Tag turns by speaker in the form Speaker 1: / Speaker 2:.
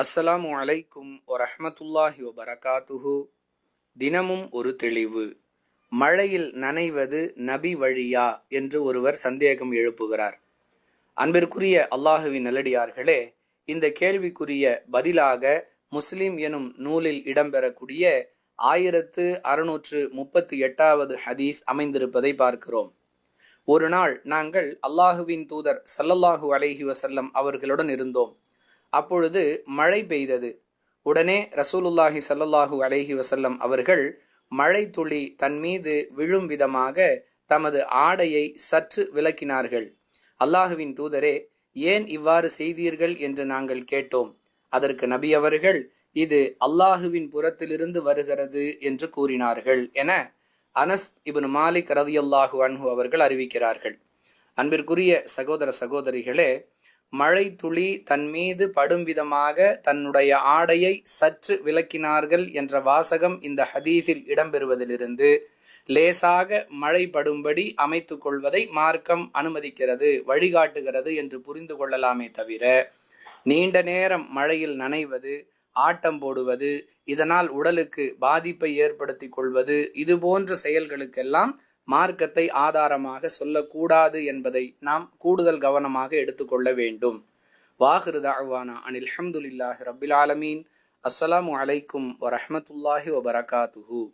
Speaker 1: அஸ்ஸலாமு அலைக்கும் வரஹ்மத்துல்லாஹி வபரகாத்துஹு. தினமும் ஒரு தெளிவு. மழையில் நனைவது நபி வழியா என்று ஒருவர் சந்தேகம் எழுப்புகிறார். அன்பிற்குரிய அல்லாஹுவின் நல்லடியார்களே இந்த கேள்விக்குரிய பதிலாக முஸ்லிம் எனும் நூலில் இடம்பெறக்கூடிய ஆயிரத்து அறுநூற்று முப்பத்தி எட்டாவது ஹதீஸ் அமைந்திருப்பதை பார்க்கிறோம். ஒரு நாள் நாங்கள் அல்லாஹுவின் தூதர் சல்லல்லாஹு அலைஹி வசல்லம் அவர்களுடன் இருந்தோம். அப்பொழுது மழை பெய்தது. உடனே ரசூலுல்லாஹி ஸல்லல்லாஹு அலைஹி வசல்லம் அவர்கள் மழை துளி தன் மீது விழும் விதமாக தமது ஆடையை சற்று விலக்கினார்கள். அல்லாஹுவின் தூதரே ஏன் இவ்வாறு செய்தீர்கள் என்று நாங்கள் கேட்டோம். அதற்கு நபி அவர்கள் இது அல்லாஹுவின் புறத்திலிருந்து வருகிறது என்று கூறினார்கள் என அனஸ் இப்னு மாலிக் ரதியல்லாஹு அன்ஹு அவர்கள் அறிவிக்கிறார்கள். அன்பிற்குரிய சகோதர சகோதரிகளே மழை துளி தன் மீது படும் விதமாக தன்னுடைய ஆடையை சற்று விலக்கினார்கள் என்ற வாசகம் இந்த ஹதீஸில் இடம்பெறுவதிலிருந்து. லேசாக மழை படும்படி அமைத்து கொள்வதை மார்க்கம் அனுமதிக்கிறது வழிகாட்டுகிறது என்று புரிந்து கொள்ளலாமே தவிர நீண்ட நேரம் மழையில் நனைவது ஆட்டம் போடுவது இதனால் உடலுக்கு பாதிப்பை ஏற்படுத்தி கொள்வது இது போன்ற செயல்களுக்கெல்லாம் மார்க்கத்தை ஆதாரமாக சொல்லக்கூடாது என்பதை நாம் கூடுதல் கவனமாக எடுத்துக்கொள்ள வேண்டும். வாஹிரு தாழ்வானா அனில் அஹமதுல்லாஹி ரபில் ஆலமீன். அஸ்ஸலாமு அலைக்கும் வரஹமத்துல்லாஹி வபரகாத்துஹூ.